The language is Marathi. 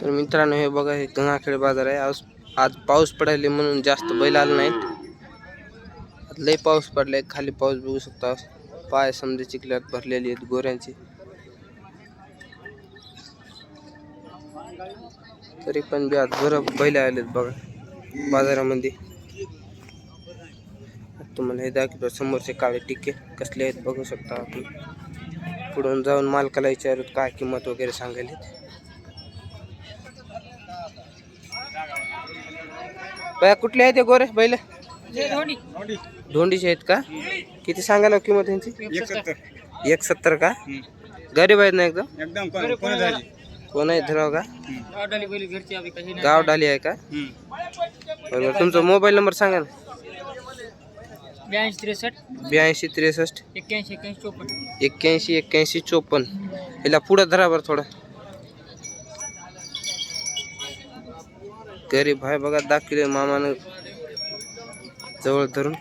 तर मित्रांनो हे बघा हे गंगाखेड बाजार आहे. आज आज पाऊस पडायले म्हणून जास्त बैल आले नाहीत. लय पाऊस पडलाय खाली पाऊस बघू शकता. पाय समजे चिखल्यात भरलेली आहेत गोऱ्यांची. तरी पण बी आज बरं बैल आलेत बघा बाजारामध्ये. तुम्हाला हे दाखवतो समोरचे काळे टिके कसले आहेत बघू शकता आपण. पुढून जाऊन मालकाला विचारत काय किंमत वगैरे सांगायला बाया कुठले आहेत ते गोरे बैल? धोंडीचे आहेत का? किती सांगायला हो किंमत त्यांची एक सत्तर का? गरीब आहेत ना एकदम? एकदम कोण कोण झाली? कोण आहे धराव का? गाव डाली आहे का? बरोबर तुमचा मोबाईल नंबर सांगा ना. ब्याऐंशी त्रेसष्ट. ब्याऐंशी त्रेसष्ट. एक्क्याऐंशी एक्क्याऐंशी चोपन्न. एक्क्याऐंशी एक्क्याऐंशी चोपन्न. याला पुढं धरा बरं थोडं. गरीब आहे बघा दाखले मामानं जवळ धरून.